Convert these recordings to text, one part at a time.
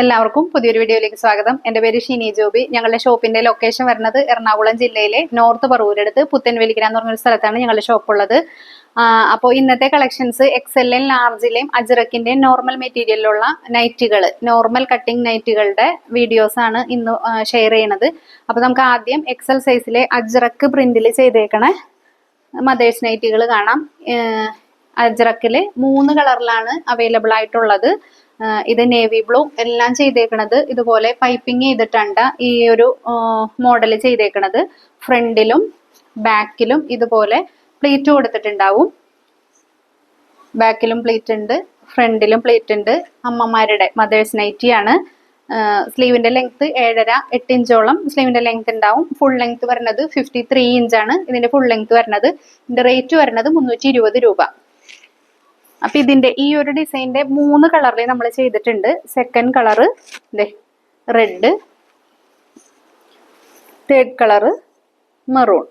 എല്ലാവർക്കും പുതിയൊരു വീഡിയോയിലേക്ക് സ്വാഗതം. എന്റെ പേര് ഷിനി ജോബി. ഞങ്ങളുടെ ഷോപ്പിന്റെ ലൊക്കേഷൻ വരുന്നത് എറണാകുളം ജില്ലയിലെ നോർത്ത് പറവൂരടുത്ത് പുത്തൻവെലിക്കര എന്ന് പറഞ്ഞൊരു സ്ഥലത്താണ് ഞങ്ങളുടെ ഷോപ്പ് ഉള്ളത്. അപ്പോൾ ഇന്നത്തെ കളക്ഷൻസ് എക്സെല്ലിൻ ലാർജിലെയും അജ്രക്കിന്റെയും നോർമൽ മെറ്റീരിയലിലുള്ള നൈറ്റുകൾ നോർമൽ കട്ടിംഗ് നൈറ്റുകളുടെ വീഡിയോസ് ആണ് ഇന്ന് ഷെയർ ചെയ്യണത് അപ്പോൾ നമുക്ക് ആദ്യം എക്സൽ സൈസിലെ അജറക്ക് പ്രിന്റിൽ ചെയ്തേക്കണ. മദേഴ്സ് നൈറ്റുകൾ കാണാം. അജ്രക്കിൽ മൂന്ന് കളറിലാണ് അവൈലബിൾ ആയിട്ടുള്ളത്. ഇത് നേവി ബ്ലൂ എല്ലാം ചെയ്തേക്കണത് ഇതുപോലെ പൈപ്പിംഗ് ചെയ്തിട്ടുണ്ട് ഈ ഒരു മോഡൽ ചെയ്തേക്കണത്. ഫ്രണ്ടിലും ബാക്കിലും ഇതുപോലെ പ്ലീറ്റ് കൊടുത്തിട്ടുണ്ടാവും. ബാക്കിലും പ്ലീറ്റ് ഉണ്ട് ഫ്രണ്ടിലും പ്ലീറ്റ് ഉണ്ട്. അമ്മമാരുടെ മദേഴ്സ് നൈറ്റി ആണ്. സ്ലീവിന്റെ ലെങ്ത് ഏഴര എട്ട് ഇഞ്ചോളം സ്ലീവിന്റെ ലെങ്ത് ഉണ്ടാവും. ഫുൾ ലെങ്ത് വരുന്നത് ഫിഫ്റ്റി ത്രീ ഇഞ്ചാണ് ഇതിന്റെ ഫുൾ ലെങ്ത് വരുന്നത്. ഇതിന്റെ റേറ്റ് വരുന്നത് മുന്നൂറ്റി രൂപ. അപ്പൊ ഇതിന്റെ ഈ ഒരു ഡിസൈനിന്റെ മൂന്ന് കളറിൽ നമ്മൾ ചെയ്തിട്ടുണ്ട്. Second colour red third colour maroon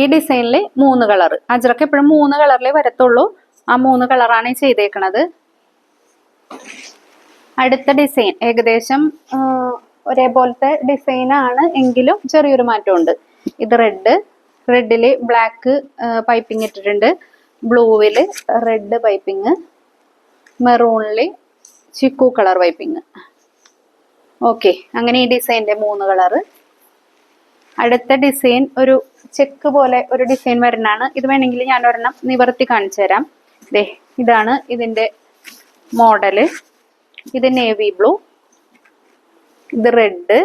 ഈ ഡിസൈനിൽ മൂന്ന് കളർ അജ്രക്ക് എപ്പോഴും മൂന്ന് കളറിലേ വരത്തുള്ളൂ. ആ മൂന്ന് കളറാണ് ചെയ്തേക്കണത്. അടുത്ത ഡിസൈൻ ഏകദേശം ഒരേപോലത്തെ ഡിസൈനാണ് എങ്കിലും ചെറിയൊരു മാറ്റമുണ്ട്. ഇത് റെഡ് റെഡിൽ ബ്ലാക്ക് പൈപ്പിംഗ് ഇട്ടിട്ടുണ്ട്. ബ്ലൂവിൽ റെഡ് പൈപ്പിങ് മെറൂണിൽ ചിക്കു കളർ പൈപ്പിങ് ഓക്കെ അങ്ങനെ ഈ ഡിസൈന്റെ മൂന്ന് കളറ് അടുത്ത ഡിസൈൻ ഒരു ചെക്ക് പോലെ ഒരു ഡിസൈൻ വരുന്നതാണ് ഇത് വേണമെങ്കിൽ ഞാൻ ഒരെണ്ണം നിവർത്തി കാണിച്ചു തരാം. ദേ ഇതാണ് ഇതിന്റെ മോഡൽ ഇത് നേവി ബ്ലൂ ഇത് റെഡ്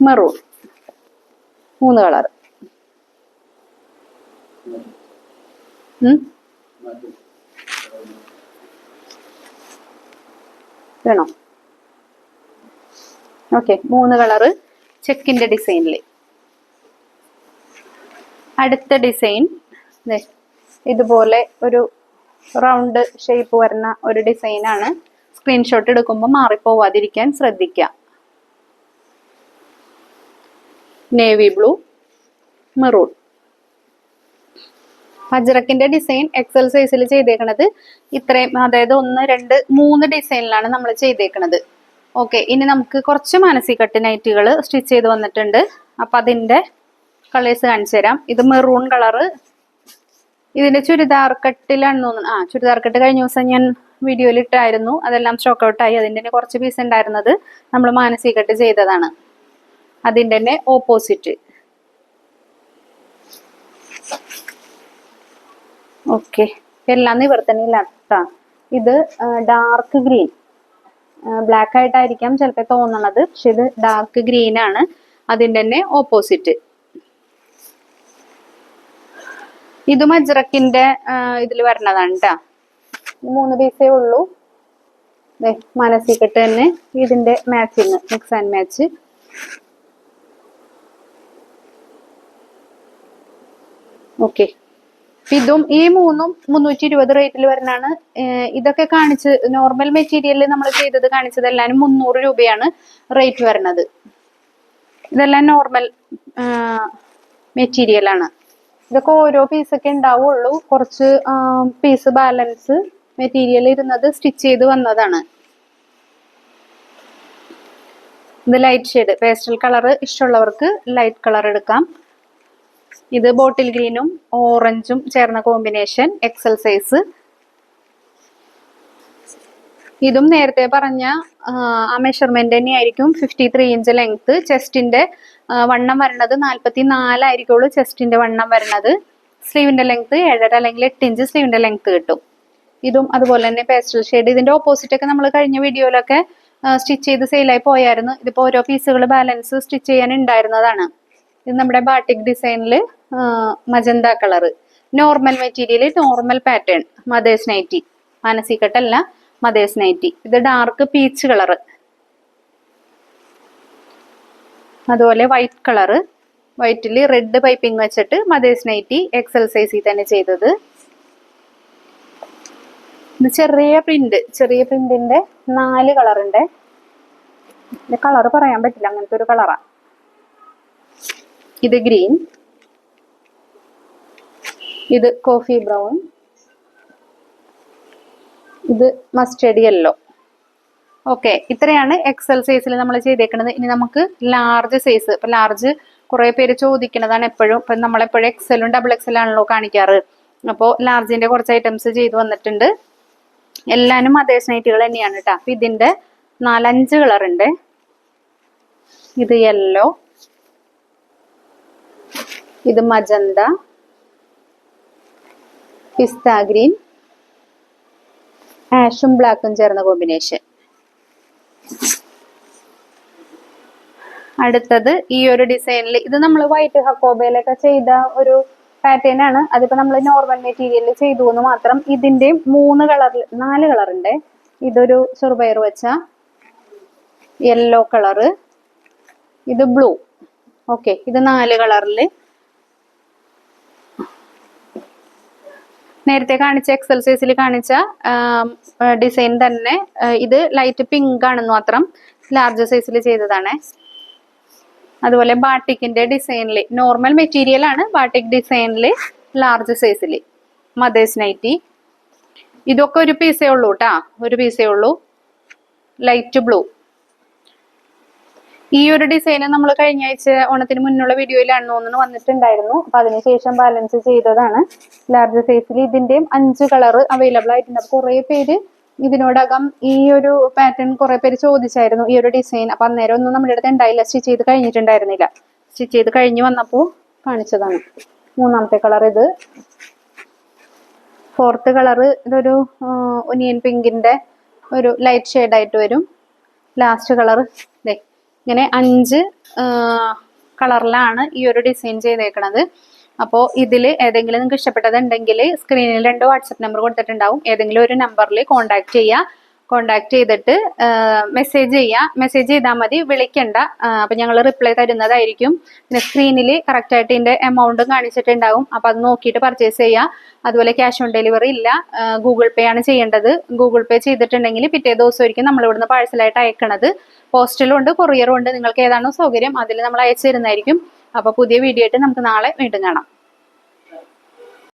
മെറൂൺ മൂന്ന് കളർ വേണോ? ഓക്കെ മൂന്ന് കളറ് ചെക്കിന്റെ ഡിസൈനിൽ അടുത്ത ഡിസൈൻ ഇതുപോലെ ഒരു റൗണ്ട് ഷേപ്പ് വരുന്ന ഒരു ഡിസൈനാണ്. സ്ക്രീൻഷോട്ട് എടുക്കുമ്പോൾ മാറിപ്പോവാതിരിക്കാൻ ശ്രദ്ധിക്കുക നേവി ബ്ലൂ മെറൂൺ. അജ്രക്കിന്റെ ഡിസൈൻ എക്സൽ സൈസിൽ ചെയ്തേക്കണത്. ഇത്രയും അതായത് ഒന്ന് രണ്ട് മൂന്ന് ഡിസൈനിലാണ് നമ്മൾ ചെയ്തേക്കണത്. ഓക്കെ ഇനി നമുക്ക് കുറച്ച് മാനസി കട്ട് നൈറ്റുകൾ സ്റ്റിച്ച് ചെയ്ത് വന്നിട്ടുണ്ട്. അപ്പൊ അതിന്റെ കളേഴ്സ് കാണിച്ചു തരാം. ഇത് മെറൂൺ കളറ് ഇതിന്റെ ചുരിദാർ കട്ടിലാണ് തോന്നുന്നത് ആ ചുരിദാർ കട്ട് കഴിഞ്ഞ ദിവസം ഞാൻ വീഡിയോയിൽ ഇട്ടായിരുന്നു. അതെല്ലാം സ്റ്റോക്ക് ഔട്ടായി അതിന്റെ തന്നെ കുറച്ച് പീസ് ഉണ്ടായിരുന്നത് നമ്മൾ മാനസി കട്ട് ചെയ്തതാണ്. അതിന്റെ തന്നെ ഓപ്പോസിറ്റ് ഓക്കെ. എല്ലാം നിവർത്തനയില്ല കേട്ടാ ഇത് ഡാർക്ക് ഗ്രീൻ ബ്ലാക്ക് ആയിട്ടായിരിക്കാം ചിലപ്പോൾ തോന്നണത്. പക്ഷെ ഇത് ഡാർക്ക് ഗ്രീൻ ആണ്. അതിന്റെ തന്നെ ഓപ്പോസിറ്റ് ഇതും അജ്രക്കിന്റെ ഇതിൽ വരണതാണ് കേട്ടാ മൂന്ന് പീസേ ഉള്ളൂ. മനസ്സിക്കെട്ട് തന്നെ ഇതിന്റെ matching mix and match okay. ഇതും ഈ മൂന്നും മുന്നൂറ്റി ഇരുപത് റേറ്റിൽ വരുന്നതാണ്. ഇതൊക്കെ കാണിച്ച് നോർമൽ മെറ്റീരിയലിൽ നമ്മൾ ചെയ്തത് കാണിച്ചത് എല്ലാവരും മുന്നൂറ് രൂപയാണ് റേറ്റ് വരുന്നത്. ഇതെല്ലാം നോർമൽ മെറ്റീരിയലാണ് ഇതൊക്കെ ഓരോ പീസൊക്കെ ഉണ്ടാവുള്ളൂ. കുറച്ച് പീസ് ബാലൻസ് മെറ്റീരിയൽ ഇരുന്നത് സ്റ്റിച്ച് ചെയ്ത് വന്നതാണ്. ഇത് ലൈറ്റ് ഷെയ്ഡ് പേസ്റ്റൽ കളർ ഇഷ്ടമുള്ളവർക്ക് ലൈറ്റ് കളർ എടുക്കാം. ഇത് ബോട്ടിൽ ഗ്രീനും ഓറഞ്ചും ചേർന്ന കോമ്പിനേഷൻ എക്സൽ സൈസ് ഇതും നേരത്തെ പറഞ്ഞ ആ, മെഷർമെന്റ് തന്നെയായിരിക്കും ഫിഫ്റ്റി ത്രീ ഇഞ്ച് ലെങ്ത് ചെസ്റ്റിന്റെ വണ്ണം വരണത് നാൽപ്പത്തി നാലായിരിക്കുള്ളൂ ചെസ്റ്റിന്റെ വണ്ണം വരണത്. സ്ലീവിന്റെ ലെങ്ത് ഏഴര അല്ലെങ്കിൽ എട്ട് ഇഞ്ച് സ്ലീവിന്റെ ലെങ്ത് കിട്ടും. ഇതും അതുപോലെ തന്നെ പേസ്റ്റൽ ഷെയ്ഡ് ഇതിന്റെ ഓപ്പോസിറ്റ് ഒക്കെ നമ്മൾ കഴിഞ്ഞ വീഡിയോയിലൊക്കെ സ്റ്റിച്ച് ചെയ്ത് സെയിലായി പോയായിരുന്നു. ഇതിപ്പോ ഓരോ പീസുകൾ ബാലൻസ് സ്റ്റിച്ച് ചെയ്യാൻ ഉണ്ടായിരുന്നതാണ്. ഇത് നമ്മുടെ ബാട്ടിക് ഡിസൈനിൽ magenta colour normal material normal pattern mothers nighty മാനസികട്ടല്ല mothers nighty ഇത് ഡാർക്ക് പീച്ച് കളറ് അതുപോലെ വൈറ്റ് കളറ് വൈറ്റിൽ റെഡ് പൈപ്പിംഗ് വെച്ചിട്ട് മദേഴ്സ് നൈറ്റി എക്സൽ സൈസിൽ തന്നെ ചെയ്തത്. ഇത് ചെറിയ പ്രിന്റ് ചെറിയ പ്രിന്റിന്റെ നാല് കളറുണ്ട് കളറ് പറയാൻ പറ്റില്ല അങ്ങനത്തെ ഒരു കളറാ ഇത് ഗ്രീൻ. ഇത് കോഫി ബ്രൗൺ. ഇത് മസ്റ്റേഡ് യെല്ലോ. ഓക്കെ ഇത്രയാണ് എക്സൽ സൈസിൽ നമ്മൾ ചെയ്തേക്കുന്നത് ഇനി നമുക്ക് ലാർജ് സൈസ് ഇപ്പൊ ലാർജ് കുറേ പേര് ചോദിക്കുന്നതാണ് എപ്പോഴും. ഇപ്പൊ നമ്മളെപ്പോഴും എക്സലും ഡബിൾ എക്സൽ ആണല്ലോ കാണിക്കാറ്. അപ്പോൾ ലാർജിന്റെ കുറച്ച് ഐറ്റംസ് ചെയ്തു വന്നിട്ടുണ്ട്. എല്ലാനും അതേ സ്നൈറ്റുകൾ തന്നെയാണ് കേട്ടോ അപ്പൊ ഇതിന്റെ നാലഞ്ച് കളറുണ്ട് ഇത് യെല്ലോ. ഇത് മജന്ത പിസ്ത ഗ്രീൻ ആഷും ബ്ലാക്കും ചേർന്ന കോമ്പിനേഷൻ. അടുത്തത് ഈ ഒരു ഡിസൈനിൽ ഇത് നമ്മൾ വൈറ്റ് ഹക്കോബയിലൊക്കെ ചെയ്ത ഒരു പാറ്റേൺ ആണ്. അതിപ്പോ നമ്മൾ നോർമൽ മെറ്റീരിയലിൽ ചെയ്തു എന്ന് മാത്രം ഇതിന്റെ മൂന്ന് കളറിൽ നാല് കളറുണ്ട് ഇതൊരു ചെറുപയർ വെച്ച യെല്ലോ കളറ് ഇത് ബ്ലൂ ഓക്കെ ഇത് നാല് കളറിൽ നേരത്തെ കാണിച്ച എക്സൽ സൈസിൽ കാണിച്ച ഡിസൈൻ തന്നെ ഇത് ലൈറ്റ് പിങ്ക് ആണെന്ന് മാത്രം ലാർജ് സൈസിൽ ചെയ്തതാണ്. അതുപോലെ ബാട്ടിക്കിന്റെ ഡിസൈനിൽ നോർമൽ മെറ്റീരിയൽ ആണ് ബാട്ടിക് ഡിസൈനിൽ ലാർജ് സൈസിൽ മദേഴ്സ് നൈറ്റി ഇതൊക്കെ ഒരു പീസേ ഉള്ളൂ കേട്ടാ ഒരു പീസേ ഉള്ളൂ. ലൈറ്റ് ബ്ലൂ ഈ ഒരു ഡിസൈൻ നമ്മൾ കഴിഞ്ഞ ആഴ്ച ഓണത്തിന് മുന്നുള്ള വീഡിയോയിലാണ് തോന്നുന്നു വന്നിട്ടുണ്ടായിരുന്നു. അപ്പൊ അതിനുശേഷം ബാലൻസ് ചെയ്തതാണ്. ലാർജ് സൈസിൽ ഇതിന്റെയും അഞ്ച് കളർ അവൈലബിൾ ആയിട്ടുണ്ട്. അപ്പൊ കുറെ പേര് ഇതിനോടകം ഈ ഒരു പാറ്റേൺ കുറെ പേര് ചോദിച്ചായിരുന്നു ഈ ഒരു ഡിസൈൻ അപ്പൊ അന്നേരം ഒന്നും നമ്മുടെ അടുത്ത് ഉണ്ടായില്ല. സ്റ്റിച്ച് ചെയ്ത് കഴിഞ്ഞിട്ടുണ്ടായിരുന്നില്ല. സ്റ്റിച്ച് ചെയ്ത് കഴിഞ്ഞ് വന്നപ്പോൾ കാണിച്ചതാണ്. മൂന്നാമത്തെ കളർ ഇത്. ഫോർത്ത് കളർ ഇതൊരു ഒനിയൻ പിങ്കിന്റെ ഒരു ലൈറ്റ് ഷെയ്ഡ് ആയിട്ട് വരും. ലാസ്റ്റ് കളർ ഇങ്ങനെ അഞ്ച് കളറിലാണ് ഈ ഒരു ഡിസൈൻ ചെയ്തേക്കണത്. അപ്പോൾ ഇതിൽ ഏതെങ്കിലും നിങ്ങൾക്ക് ഇഷ്ടപ്പെട്ടതുണ്ടെങ്കിൽ സ്ക്രീനിൽ രണ്ട് വാട്സപ്പ് നമ്പർ കൊടുത്തിട്ടുണ്ടാവും. ഏതെങ്കിലും ഒരു നമ്പറിൽ കോൺടാക്ട് ചെയ്യുക കോൺടാക്ട് ചെയ്തിട്ട് മെസ്സേജ് ചെയ്യുക മെസ്സേജ് ചെയ്താൽ മതി. വിളിക്കണ്ട. അപ്പം ഞങ്ങൾ റിപ്ലൈ തരുന്നതായിരിക്കും. പിന്നെ സ്ക്രീനിൽ കറക്റ്റായിട്ട് ഇതിന്റെ എമൗണ്ടും കാണിച്ചിട്ടുണ്ടാവും. അപ്പം അത് നോക്കിയിട്ട് പർച്ചേസ് ചെയ്യുക അതുപോലെ ക്യാഷ് ഓൺ ഡെലിവറി ഇല്ല. ഗൂഗിൾ പേ ആണ് ചെയ്യേണ്ടത്. ഗൂഗിൾ പേ ചെയ്തിട്ടുണ്ടെങ്കിൽ പിറ്റേ ദിവസമായിരിക്കും നമ്മൾ ഇവിടുന്ന് പാഴ്സലായിട്ട് അയക്കണത്. പോസ്റ്റലും ഉണ്ട് കൊറിയറും ഉണ്ട്. നിങ്ങൾക്ക് ഏതാണോ സൗകര്യം അതിൽ നമ്മൾ അയച്ചു തരുന്നതായിരിക്കും. അപ്പോൾ പുതിയ വീഡിയോ ആയിട്ട് നമുക്ക് നാളെ വീണ്ടും കാണാം.